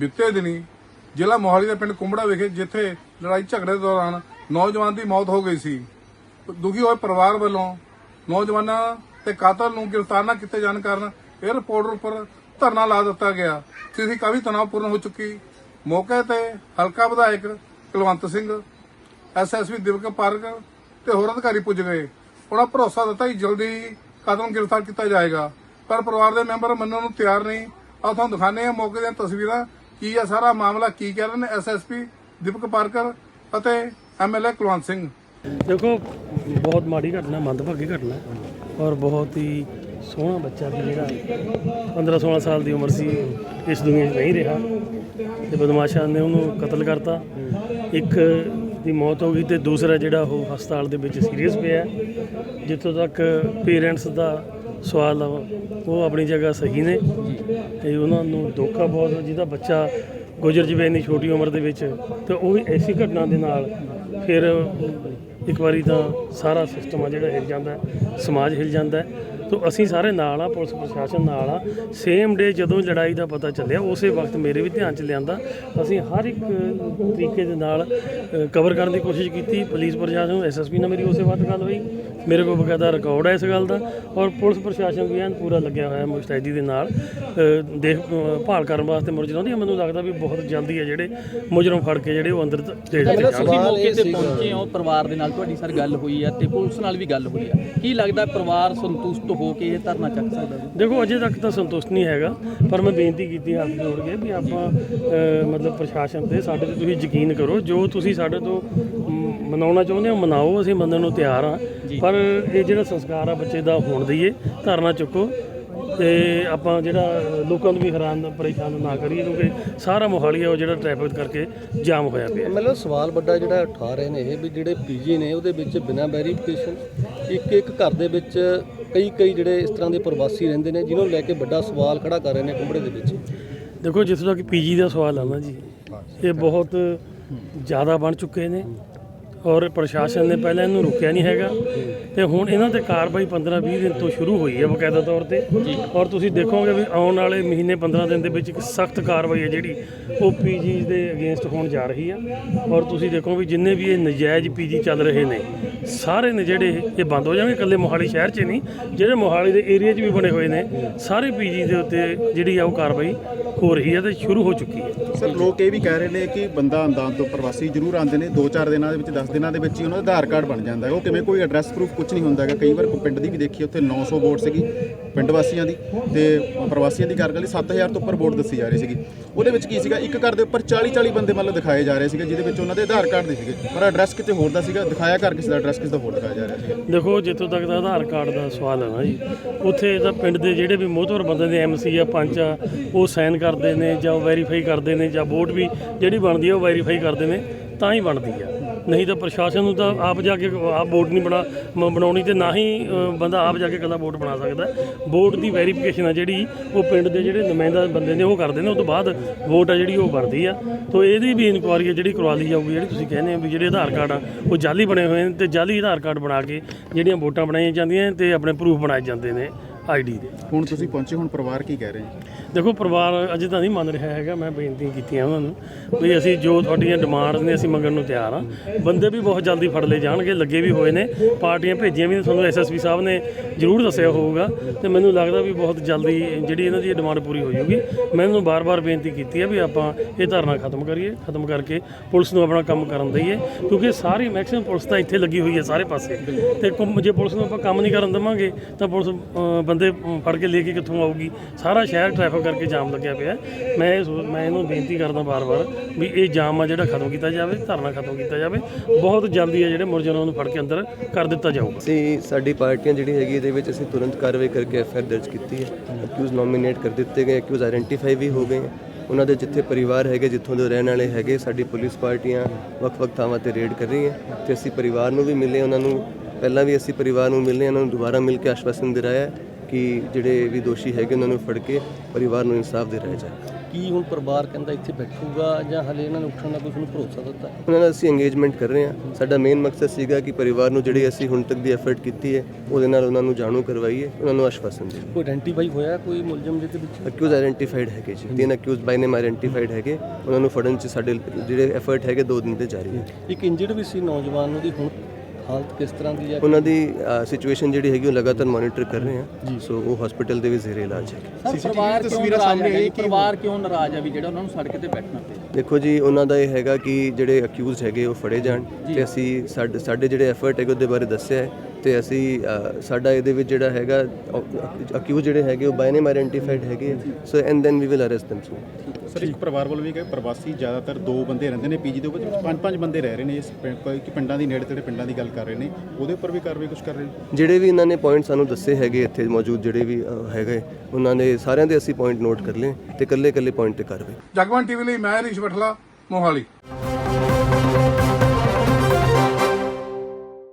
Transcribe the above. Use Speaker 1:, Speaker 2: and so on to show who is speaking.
Speaker 1: ਬੀਤੇ ਦਿਨੀ ਜ਼ਿਲ੍ਹਾ ਮੋਹਾਲੀ ਦੇ ਪਿੰਡ ਕੁੰਬੜਾ ਵਿਖੇ ਜਿੱਥੇ ਲੜਾਈ ਝਗੜੇ ਦੌਰਾਨ ਨੌਜਵਾਨ ਦੀ ਮੌਤ ਹੋ ਗਈ ਸੀ। ਦੁਖੀ ਹੋਏ ਪਰਿਵਾਰ ਵੱਲੋਂ ਨੌਜਵਾਨਾਂ ਤੇ ਕਾਤਲ ਨੂੰ ਗ੍ਰਿਫਤਾਰ ਨਾ ਕੀਤੇ ਜਾਣ ਕਾਰਨ 에ਅਰਪੋਰਟ ਉੱਪਰ ਧਰਨਾ ਲਾ ਦਿੱਤਾ ਗਿਆ। ਸਥਿਤੀ ਕਾਫੀ ਤਣਾਅਪੂਰਨ ਹੋ ਚੁੱਕੀ। ਮੌਕੇ ਤੇ ਹਲਕਾ ਵਿਧਾਇਕ ਕੁਲਵੰਤ ਸਿੰਘ ਐਸਐਸਪੀ ਦਿਵਕ ਪਾਰਕ ਤੇ ਹੋਰ ਅਧਿਕਾਰੀ ਪੁੱਜ ਗਏ। ਉਹਨਾਂ ਭਰੋਸਾ ਦਿੱਤਾ ਕਿ ਜਲਦੀ ਹੀ ਕਾਤਲ ਨੂੰ ਗ੍ਰਿਫਤਾਰ ਕੀਤਾ ਜਾਏਗਾ। ਪਰ ਪਰਿਵਾਰ ਦੇ ਮੈਂਬਰ ਮੰਨਣ ਨੂੰ ਤਿਆਰ ਨਹੀਂ। ਆਹ ਤੁਹਾਨੂੰ ਦਿਖਾਣੇ ਆ ਮੌਕੇ ਦੀਆਂ ਤਸਵੀਰਾਂ। ਕੀ ਆ ਸਾਰਾ ਮਾਮਲਾ, ਕੀ ਕਹਿ ਰਹੇ ਨੇ ਐਸਐਸਪੀ ਦੀਪਕ ਪਾਰਕਰ ਅਤੇ ਐਮਐਲਏ ਕੁਲਵੰਤ ਸਿੰਘ।
Speaker 2: ਦੇਖੋ, ਬਹੁਤ ਮਾੜੀ ਘਟਨਾ, ਮੰਦਭਾਗੀ ਘਟਨਾ ਔਰ ਬਹੁਤ ਹੀ ਸੋਹਣਾ ਬੱਚਾ ਸੀ ਜਿਹੜਾ। 15 16 ਸਾਲ ਦੀ ਉਮਰ ਸੀ, ਇਸ ਦੁਨੀਆ 'ਚ ਨਹੀਂ ਰਿਹਾ। ਤੇ ਬਦਮਾਸ਼ਾਂ ਨੇ ਉਹਨੂੰ ਕਤਲ ਕਰਤਾ। ਇੱਕ ਦੀ ਮੌਤ ਹੋ ਗਈ ਤੇ ਦੂਸਰਾ ਜਿਹੜਾ ਉਹ ਹਸਪਤਾਲ ਦੇ ਵਿੱਚ ਸੀਰੀਅਸ ਪਿਆ। ਜਿੱਥੋਂ ਤੱਕ ਪੇਰੈਂਟਸ ਦਾ ਸਵਾਲ ਆ, ਉਹ ਆਪਣੀ ਜਗ੍ਹਾ ਸਹੀ ਨੇ ਤੇ ਉਹਨਾਂ ਨੂੰ ਧੋਖਾ ਬਹੁਤ ਜਿਹਦਾ ਬੱਚਾ ਗੁਜ਼ਰ ਜਵੇ ਇੰਨੀ ਛੋਟੀ ਉਮਰ ਦੇ ਵਿੱਚ, ਤੇ ਉਹ ਵੀ ਐਸੀ ਘਟਨਾ ਦੇ ਨਾਲ ਫਿਰ ਇੱਕ ਵਾਰੀ ਤਾਂ ਸਾਰਾ ਸਿਸਟਮ ਆ ਜਿਹੜਾ ਹਿਲ ਜਾਂਦਾ, ਸਮਾਜ ਹਿਲ ਜਾਂਦਾ। ਤੋ ਅਸੀਂ ਸਾਰੇ ਨਾਲ ਆ ਪੁਲਿਸ ਪ੍ਰਸ਼ਾਸਨ ਨਾਲ ਆ। ਸੇਮ ਡੇ ਜਦੋਂ ਲੜਾਈ ਦਾ ਪਤਾ ਚੱਲਿਆ ਉਸੇ ਵਕਤ ਮੇਰੇ ਵੀ ਧਿਆਨ ਚ ਲਿਆਂਦਾ। ਅਸੀਂ ਹਰ ਇੱਕ ਤਰੀਕੇ ਦੇ ਨਾਲ ਕਵਰ ਕਰਨ ਦੀ ਕੋਸ਼ਿਸ਼ ਕੀਤੀ। ਪੁਲਿਸ ਪ੍ਰਸ਼ਾਸਨ ਐਸਐਸਪੀ ਨਾਲ ਮੇਰੀ ਉਸੇ ਵਕਤ ਗੱਲ ਹੋਈ। ਮੇਰੇ ਕੋਲ ਬਕਾਇਦਾ ਰਿਕਾਰਡ ਹੈ ਇਸ ਗੱਲ ਦਾ ਔਰ ਪੁਲਿਸ ਪ੍ਰਸ਼ਾਸਨ ਵੀ ਐਨ ਪੂਰਾ ਲੱਗਿਆ ਹੋਇਆ ਮੁਸਤੈਦੀ ਦੇ ਨਾਲ। ਦੇਖ ਭਾਲ ਕਰਨ ਵਾਸਤੇ ਮੁਲਜ਼ਮਾਂ ਦੀ ਮੈਨੂੰ ਲੱਗਦਾ ਵੀ ਬਹੁਤ ਜਲਦੀ ਹੈ ਜਿਹੜੇ ਮੁਜਰਮ ਫੜ ਕੇ ਜਿਹੜੇ ਉਹ ਅੰਦਰ ਚ ਜਾਣਗੇ
Speaker 3: ਤੁਸੀਂ ਮੌਕੇ ਤੇ ਪਹੁੰਚੇ ਹੋ ਪਰਿਵਾਰ ਦੇ ਨਾਲ ਤੁਹਾਡੀ ਸਰ ਗੱਲ ਹੋਈ ਹੈ ਤੇ ਪੁਲਿਸ ਨਾਲ ਵੀ ਗੱਲ ਹੋਈ ਹੈ ਕੀ ਲੱਗਦਾ ਪਰਿਵਾਰ ਸੰਤੁਸ਼ਟ ਹੋ ਕੇ ਇਹ ਧਰਨਾ ਚੱਕ ਸਕਦਾ ਜੀ?
Speaker 2: ਦੇਖੋ ਅਜੇ ਤੱਕ ਤਾਂ ਸੰਤੁਸ਼ਟ ਨਹੀਂ ਹੈਗਾ ਪਰ ਮੈਂ ਬੇਨਤੀ ਕੀਤੀ ਹੱਥ ਜੋੜ ਕੇ ਵੀ ਆਪਾਂ ਅਹ, ਮਤਲਬ ਪ੍ਰਸ਼ਾਸਨ ਤੇ ਸਾਡੇ ਤੇ ਤੁਸੀਂ ਯਕੀਨ ਕਰੋ ਜੋ ਤੁਸੀਂ ਸਾਡੇ ਤੋਂ ਮ, ਮਨਾਉਣਾ ਚਾਹੁੰਦੇ ਹੋ ਮਨਾਓ ਅਸੀਂ ਮੰਨਣ ਨੂੰ ਤਿਆਰ ਹਾਂ। ਪਰ ਇਹ ਜਿਹੜਾ ਸੰਸਕਾਰ ਆ ਬੱਚੇ ਦਾ ਹੋਣ ਦਈਏ ਧਰਨਾ ਚੁੱਕੋ। ਤੇ ਆਪਾਂ ਜਿਹੜਾ ਲੋਕਾਂ ਨੂੰ ਵੀ ਹੈਰਾਨ ਪਰੇਸ਼ਾਨ ਨਾ ਕਰੀਏ ਕਿਉਂਕਿ ਸਾਰਾ ਮੋਹਾਲੀ ਆ ਉਹ ਜਿਹੜਾ ਟ੍ਰੈਫਿਕ ਕਰਕੇ ਜਾਮ ਹੋਇਆ ਪਿਆ।
Speaker 4: ਮਤਲਬ ਸਵਾਲ ਵੱਡਾ ਜਿਹੜਾ ਉਠਾ ਰਹੇ ਨੇ ਇਹ ਵੀ ਜਿਹੜੇ ਪੀਜੀ ਨੇ ਉਹਦੇ ਵਿੱਚ ਬਿਨਾਂ ਵੈਰੀਫਿਕੇਸ਼ਨ ਇੱਕ ਇੱਕ ਘਰ ਦੇ ਵਿੱਚ ਕਈ ਕਈ ਜਿਹੜੇ ਇਸ ਤਰ੍ਹਾਂ ਦੇ ਪ੍ਰਵਾਸੀ ਰਹਿੰਦੇ ਨੇ ਜਿਨ੍ਹਾਂ ਨੂੰ ਲੈ ਕੇ ਵੱਡਾ ਸਵਾਲ ਖੜਾ ਕਰ ਰਹੇ ਨੇ ਕੁੰਬੜੇ ਦੇ ਵਿੱਚ।
Speaker 2: ਦੇਖੋ ਜਿੱਥੋਂ ਤੱਕ ਪੀਜੀ ਦਾ ਸਵਾਲ ਆ ਨਾ ਜੀ ਇਹ ਬਹੁਤ ਜ਼ਿਆਦਾ ਬਣ ਚੁੱਕੇ ਨੇ। ਔਰ ਪ੍ਰਸ਼ਾਸਨ ਨੇ ਪਹਿਲਾਂ ਇਹਨੂੰ ਰੁਕਿਆ ਨਹੀਂ ਹੈਗਾ। ਤੇ ਹੁਣ ਇਹਨਾਂ ਤੇ ਕਾਰਵਾਈ 15-20 ਦਿਨ ਤੋਂ ਸ਼ੁਰੂ ਹੋਈ ਹੈ ਬਕਾਇਦਾ ਤੌਰ ਤੇ। ਔਰ ਤੁਸੀਂ ਦੇਖੋਗੇ ਵੀ ਆਉਣ ਵਾਲੇ ਮਹੀਨੇ 15 ਦਿਨ ਦੇ ਵਿੱਚ ਇੱਕ ਸਖਤ ਕਾਰਵਾਈ ਹੈ ਜਿਹੜੀ ਉਹ ਪੀਜੀ ਦੇ ਅਗੇਂਸਟ ਹੋਣ ਜਾ ਰਹੀ ਆ ਔਰ ਤੁਸੀਂ ਦੇਖੋ ਵੀ ਜਿੰਨੇ ਵੀ ਇਹ ਨਜਾਇਜ਼ ਪੀਜੀ ਚੱਲ ਰਹੇ ਨੇ ਸਾਰੇ ਨੇ ਜਿਹੜੇ ਇਹ ਬੰਦ ਹੋ ਜਾਣਗੇ ਇਕੱਲੇ ਮੋਹਾਲੀ ਸ਼ਹਿਰ 'ਚ ਹੀ ਨਹੀਂ ਜਿਹੜੇ ਮੋਹਾਲੀ ਦੇ ਏਰੀਆ 'ਚ ਵੀ ਬਣੇ ਹੋਏ ਨੇ ਸਾਰੇ ਪੀਜੀ ਦੇ ਉੱਤੇ ਜਿਹੜੀ ਆ ਉਹ ਕਾਰਵਾਈ ਹੋ ਰਹੀ ਹੈ ਤੇ ਸ਼ੁਰੂ ਹੋ ਚੁੱਕੀ ਹੈ।
Speaker 5: ਸਰ ਲੋਕ ਇਹ ਵੀ ਕਹਿ ਰਹੇ ਨੇ ਕਿ ਬੰਦਾ ਅੰਦਾਜ਼ ਤੋਂ ਪ੍ਰਵਾਸੀ ਜ਼ਰੂਰ ਆਉਂਦੇ ਨੇ 2-4 ਦਿਨਾਂ ਦੇ ਵਿੱਚ 10 ਦਿਨਾਂ ਦੇ ਵਿੱਚ ਹੀ ਉਹਨਾਂ ਦਾ ਆਧਾਰ ਕਾਰਡ ਬਣ ਜਾਂਦਾ ਹੈ। ਉਹ ਕਿਵੇਂ ਕੋਈ ਐਡਰੈਸ ਪ੍ਰੂਫ ਕੁਝ ਨਹੀਂ ਹੁੰਦਾ ਹੈਗਾ। ਕਈ ਵਾਰ ਪਿੰਡ ਦੀ ਵੀ ਦੇਖੀ, ਉੱਥੇ 900 ਵੋਟ ਸੀਗੀ ਪਿੰਡ ਵਾਸੀਆਂ ਦੀ ਤੇ ਪ੍ਰਵਾਸੀਆਂ ਦੀ ਕਰ ਲਈ 7000 ਤੋਂ ਉੱਪਰ ਵੋਟ ਦੱਸੀ ਜਾ ਰਹੀ ਸੀਗੀ। ਉਹਦੇ ਵਿੱਚ ਕੀ ਸੀਗਾ? ਇੱਕ ਘਰ ਦੇ ਉੱਪਰ 40-40 ਬੰਦੇ ਮਤਲਬ ਦਿਖਾਏ ਜਾ ਰਹੇ ਸੀਗੇ, ਜਿਹਦੇ ਵਿੱਚ ਉਹਨਾਂ ਦੇ ਆਧਾਰ ਕਾਰਡ ਦੇ ਸੀਗੇ। ਪਰ ਐਡਰੈਸ ਕਿਤੇ ਹੋਰ ਦਾ ਸੀਗਾ, ਦਿਖਾਇਆ ਘਰ ਕਿਸੇ ਦਾ ਐਡਰੈਸ ਕਿਸੇ ਦਾ ਹੋਰ ਦਿਖਾਇਆ ਜਾ ਰਿਹਾ ਸੀਗਾ।
Speaker 2: ਦੇਖੋ, ਜਿੱਥੋਂ ਤੱਕ ਦਾ ਆਧਾਰ ਕਾਰਡ ਦਾ ਸਵਾਲ ਹੈ ਨਾ ਜੀ, ਉੱਥੇ ਤਾਂ ਪਿੰਡ ਦੇ ਜਿਹੜੇ ਵੀ ਮੋਹਤਵਰ ਬੰਦੇ ਦੇ ਐਮਸੀ ਆ, ਪੰਚ ਆ, ਉਹ ਸਾਈਨ ਕਰਦੇ ਨੇ ਜਾਂ ਵੈਰੀਫਾਈ ਕਰਦੇ ਨੇ ਜਾਂ ਵੋਟ ਵੀ ਜਿਹੜੀ ਬਣਦੀ ਆ, ਉਹ ਵੈਰੀਫਾਈ ਕਰਦੇ ਨੇ, ਤਾਂ ਹੀ ਬਣਦੀ ਆ। ਨਹੀਂ ਤਾਂ ਪ੍ਰਸ਼ਾਸਨ ਨੂੰ ਤਾਂ ਆਪ ਜਾ ਕੇ ਆਪ ਵੋਟ ਨਹੀਂ ਬਣਾ ਮ- ਬਣਾਉਣੀ ਤੇ ਨਾ ਹੀ ਅ, ਬੰਦਾ ਆਪ ਜਾ ਕੇ ਇਕੱਲਾ ਵੋਟ ਬਣਾ ਸਕਦਾ। ਵੋਟ ਦੀ ਵੈਰੀਫਿਕੇਸ਼ਨ ਆ ਜਿਹੜੀ ਉਹ ਪਿੰਡ ਦੇ ਜਿਹੜੇ ਨੁਮਾਇੰਦਾ ਬੰਦੇ ਨੇ ਉਹ ਕਰਦੇ ਨੇ ਉਹ ਤੋਂ ਬਾਅਦ ਵੋਟ ਆ ਜਿਹੜੀ ਉਹ ਵਰਦੀ ਆ। ਤੋਂ ਇਹਦੀ ਵੀ ਇਨਕੁਆਇਰੀ ਆ ਜਿਹੜੀ ਕਰਵਾ ਲਈ ਜਾਊਗੀ ਜਿਹੜੀ ਤੁਸੀਂ ਕਹਿੰਦੇ ਹੋ ਵੀ ਜਿਹੜੇ ਆਧਾਰ ਕਾਰਡ ਆ ਉਹ ਜਾਲੀ ਬਣੇ ਹੋਏ ਨੇ ਤੇ ਜਾਲੀ ਆਧਾਰ ਕਾਰਡ ਬਣਾ ਕੇ ਜਿਹੜੀਆਂ ਵੋਟਾਂ ਬਣਾਈਆਂ ਜਾਂਦੀਆਂ ਤੇ ਆਪਣੇ ਪ੍ਰੂਫ ਬਣਾਏ ਜਾਂਦੇ ਨੇ ਆਈਡੀ ਦੇ।
Speaker 5: ਹੁਣ ਤੁਸੀਂ ਪਹੁੰਚੇ ਹੁਣ ਪਰਿਵਾਰ ਕੀ ਕਹਿ ਰਹੇ ਜੀ
Speaker 2: ਦੇਖੋ ਪਰਿਵਾਰ ਅਜੇ ਤਾਂ ਨਹੀਂ ਮੰਨ ਰਿਹਾ ਹੈਗਾ ਮੈਂ ਬੇਨਤੀ ਕੀਤੀਆਂ ਉਹਨਾਂ ਨੂੰ ਵੀ ਅਸੀਂ ਜੋ ਤੁਹਾਡੀਆਂ ਡਿਮਾਂਡਸ ਨੇ ਅਸੀਂ ਮੰਗਣ ਨੂੰ ਤਿਆਰ ਹਾਂ ਬੰਦੇ ਵੀ ਬਹੁਤ ਜਲਦੀ ਫੜ ਲਏ ਜਾਣਗੇ ਲੱਗੇ ਵੀ ਹੋਏ ਨੇ ਪਾਰਟੀਆਂ ਭੇਜੀਆਂ ਵੀ ਨੇ, ਤੁਹਾਨੂੰ ਐਸਐਸਪੀ ਸਾਹਿਬ ਨੇ ਜ਼ਰੂਰ ਦੱਸਿਆ ਹੋਊਗਾ ਤੇ ਮੈਨੂੰ ਲੱਗਦਾ ਵੀ ਬਹੁਤ ਜਲਦੀ ਜਿਹੜੀ ਇਹਨਾਂ ਦੀ ਡਿਮਾਂਡ ਪੂਰੀ ਹੋ ਜਾਊਗੀ। ਮੈਂ ਇਹਨੂੰ ਬਾਰ-ਬਾਰ ਬੇਨਤੀ ਕੀਤੀ ਹੈ ਵੀ ਆਪਾਂ ਇਹ ਧਰਨਾ ਖਤਮ ਕਰੀਏ ਖਤਮ ਕਰਕੇ ਪੁਲਿਸ ਨੂੰ ਆਪਣਾ ਕੰਮ ਕਰਨ ਦਈਏ ਕਿਉਂਕਿ ਸਾਰੀ ਮੈਕਸਿਮਮ ਪੁਲਿਸ ਤਾਂ ਇੱਥੇ ਲੱਗੀ ਹੋਈ ਹੈ ਸਾਰੇ ਪਾਸੇ। ਤੇ ਕੁੰਮ- ਜੇ ਪੁਲਿਸ ਨੂੰ ਆਪਾਂ ਕੰਮ ਨਹੀਂ ਕਰਨ ਦੇਵਾਂਗੇ ਤਾਂ ਪੁਲਿਸ ਬੰਦੇ ਫੜ ਕੇ ਲੈ ਕੇ ਕਿੱਥੋਂ ਆਊਗੀ? ਸਾਰਾ ਸ਼ਹਿਰ ਟ੍ਰੈਫਿਕ ਕਰਕੇ ਜਾਮ ਲੱਗਿਆ ਪਿਆ ਹੈ। ਮੈਂ ਇਹ ਸੋਚ- ਮੈਂ ਇਹਨੂੰ ਬੇਨਤੀ ਕਰਦਾ ਬਾਰ-ਬਾਰ ਵੀ ਇਹ ਜਾਮ ਆ ਜਿਹੜਾ ਖਤਮ ਕੀਤਾ ਜਾਵੇ, ਧਰਨਾ ਖਤਮ ਕੀਤਾ ਜਾਵੇ, ਬਹੁਤ ਜਲਦੀ ਹੈ ਜਿਹੜੇ ਮੁਰਜਨਾਂ ਨੂੰ ਫੜ ਕੇ ਅੰਦਰ ਕਰ ਦਿੱਤਾ ਜਾਊਗਾ
Speaker 4: ਅਸੀਂ ਸਾਡੀ ਪਾਰਟੀਆਂ ਜਿਹੜੀ ਹੈਗੀ ਇਹਦੇ ਵਿੱਚ ਅਸੀਂ ਤੁਰੰਤ ਕਾਰਵਾਈ ਕਰਕੇ ਐਫਆਈਆਰ ਦਰਜ ਕੀਤੀ ਹੈ ਅਕਿਊਜ਼ ਨੋਮੀਨੇਟ ਕਰ ਦਿੱਤੇ ਗਏ ਅਕਿਊਜ਼ ਆਇਡੈਂਟੀਫਾਈ ਵੀ ਹੋ ਗਏ ਹੈ। ਉਹਨਾਂ ਦੇ ਜਿੱਥੇ ਪਰਿਵਾਰ ਹੈਗੇ, ਜਿੱਥੋਂ ਦੇ ਰਹਿਣ ਵਾਲੇ ਹੈਗੇ, ਸਾਡੀ ਪੁਲਿਸ ਪਾਰਟੀਆਂ ਵੱਖ-ਵੱਖ ਥਾਵਾਂ ਤੇ ਰੇਡ ਕਰ ਰਹੀਆਂ ਤੇ ਅਸੀਂ ਪਰਿਵਾਰ ਨੂੰ ਵੀ ਮਿਲੇ, ਉਹਨਾਂ ਨੂੰ ਪਹਿਲਾਂ ਵੀ ਅਸੀਂ ਪਰਿਵਾਰ ਨੂੰ ਮਿਲੇ, ਉਹਨਾਂ ਨੂੰ ਦੁਬਾਰਾ ਮਿਲ ਕੇ ਆਸ਼ਵਾਸਨ ਦਿਲਾਇਆ ਹੈ ਕਿ ਜਿਹੜੇ ਵੀ ਦੋਸ਼ੀ ਹੈਗੇ ਉਹਨਾਂ ਨੂੰ ਫੜ ਕੇ ਪਰਿਵਾਰ ਨੂੰ ਇਨਸਾਫ ਦਿਲਾਇਆ ਜਾਏ।
Speaker 2: ਕੀ ਹੁਣ ਪਰਿਵਾਰ ਕਹਿੰਦਾ ਇੱਥੇ ਬੈਠੂਗਾ ਜਾਂ ਹਲੇ ਇਹਨਾਂ ਨੇ ਉੱਠਣ ਦਾ ਕੁਝ ਨੂੰ ਭਰੋਸਾ ਦਿੱਤਾ?
Speaker 4: ਉਹਨਾਂ ਨਾਲ ਅਸੀਂ ਇੰਗੇਜਮੈਂਟ ਕਰ ਰਹੇ ਹਾਂ। ਸਾਡਾ ਮੇਨ ਮਕਸਦ ਸੀਗਾ ਕਿ ਪਰਿਵਾਰ ਨੂੰ ਜਿਹੜੀ ਅਸੀਂ ਹੁਣ ਤੱਕ ਦੀ ਐਫਰਟ ਕੀਤੀ ਹੈ ਉਹਦੇ ਨਾਲ ਉਹਨਾਂ ਨੂੰ ਜਾਣੂ ਕਰਵਾਈਏ ਉਹਨਾਂ ਨੂੰ ਆਸ਼ਵਾਸਨ ਦੇਈਏ।
Speaker 2: ਕੋਈ ਆਇਡੈਂਟੀਫਾਈ ਹੋਇਆ ਕੋਈ ਮੁਲਜ਼ਮ ਜਿਹਦੇ ਵਿੱਚ?
Speaker 4: ਅਕਿਊਜ਼ ਆਇਡੈਂਟੀਫਾਈਡ ਹੈਗੇ ਜੀ। ਤਿੰਨ ਅਕਿਊਜ਼ ਬਾਈ ਨੇਮ ਆਇਡੈਂਟੀਫਾਈਡ ਹੈਗੇ। ਉਹਨਾਂ ਨੂੰ ਫੜਨ ਚ ਸਾਡੇ ਜਿਹੜੇ ਐਫਰਟ ਹੈਗੇ ਦੋ ਦਿਨ ਤੇ ਜਾਰੀ ਹੈ।
Speaker 2: ਇੱਕ ਇੰਜਰਡ ਵੀ ਸੀ ਨੌਜਵਾਨ ਉਹਦੀ ਹੁਣ। ਹਾਲਤ ਕਿਸ ਤਰ੍ਹਾਂ ਦੀ ਹੈ?
Speaker 4: ਉਹਨਾਂ ਦੀ ਸਿਚੁਏਸ਼ਨ ਜਿਹੜੀ ਹੈਗੀ ਉਹ ਲਗਾਤਾਰ ਮੋਨੀਟਰ ਕਰ ਰਹੇ ਹਾਂ ਸੋ ਉਹ ਹਸਪੀਟਲ ਦੇ ਵਿੱਚ ਜ਼ੇਰੇ ਇਲਾਜ ਹੈ।
Speaker 3: ਪਰਿਵਾਰ ਕਿਉਂ ਨਾਰਾਜ਼ ਹੈ ਜੀ? ਪਰਿਵਾਰ ਕਿਉਂ ਨਾਰਾਜ਼ ਹੈ ਵੀ ਜਿਹੜਾ ਉਹਨਾਂ ਨੂੰ ਸੜਕ ਤੇ ਬੈਠਣਾ ਪਿਆ
Speaker 4: ਦੇਖੋ ਜੀ ਉਹਨਾਂ ਦਾ ਇਹ ਹੈਗਾ ਕਿ ਜਿਹੜੇ ਅਕਿਊਜ਼ਡ ਹੈਗੇ ਉਹ ਫੜੇ ਜਾਣ। ਤੇ ਅਸੀਂ ਸਾਡੇ ਸਾਡੇ ਜਿਹੜੇ ਐਫਰਟ ਹੈਗੇ ਉਹਦੇ ਬਾਰੇ ਦੱਸਿਆ ਹੈ। ਤੇ ਅਸੀਂ ਸਾਡਾ ਇਹਦੇ ਵਿੱਚ ਜਿਹੜਾ ਹੈਗਾ ਅਕਿਊਜ਼ ਜਿਹੜੇ ਹੈਗੇ ਉਹ ਬਾਈ ਨੇਮ ਆਇਡੈਂਟੀਫਾਈਡ ਹੈਗੇ so and then we will arrest them soon
Speaker 5: sir ਇੱਕ ਪਰਿਵਾਰ ਵੱਲੋਂ ਵੀ ਕਹੇ ਪ੍ਰਵਾਸੀ ਜ਼ਿਆਦਾਤਰ ਦੋ ਬੰਦੇ ਰਹਿੰਦੇ ਨੇ ਪੀਜੀ ਦੇ ਵਿੱਚ ਪੰਜ ਪੰਜ ਬੰਦੇ ਰਹਿ ਰਹੇ ਨੇ ਇਸ ਕਿ ਪਿੰਡਾਂ ਦੀ ਨੇੜੇ ਤੇੜੇ ਪਿੰਡਾਂ ਦੀ ਗੱਲ ਕਰ ਰਹੇ ਨੇ ਉਹਦੇ ਉੱਪਰ ਵੀ ਕਾਰਵਾਈ ਕੁਝ ਕਰ ਰਹੇ ਨੇ?
Speaker 4: ਜਿਹੜੇ ਵੀ ਇਹਨਾਂ ਨੇ ਪੁਆਇੰਟ ਸਾਨੂੰ ਦੱਸੇ ਹੈਗੇ ਇੱਥੇ ਮੌਜੂਦ ਜਿਹੜੇ ਵੀ ਹੈਗੇ ਉਹਨਾਂ ਨੇ ਸਾਰਿਆਂ ਦੇ ਅਸੀਂ ਪੁਆਇੰਟ ਨੋਟ ਕਰ ਲਏ ਤੇ ਇਕੱਲੇ ਇਕੱਲੇ ਪੁਆਇੰਟ ਤੇ ਕਾਰਵਾਈ।
Speaker 1: ਜਗਵੰਤ ਟੀਵੀ ਲਈ ਮੈਂ ਬਠਲਾ ਮੋਹਾਲੀ।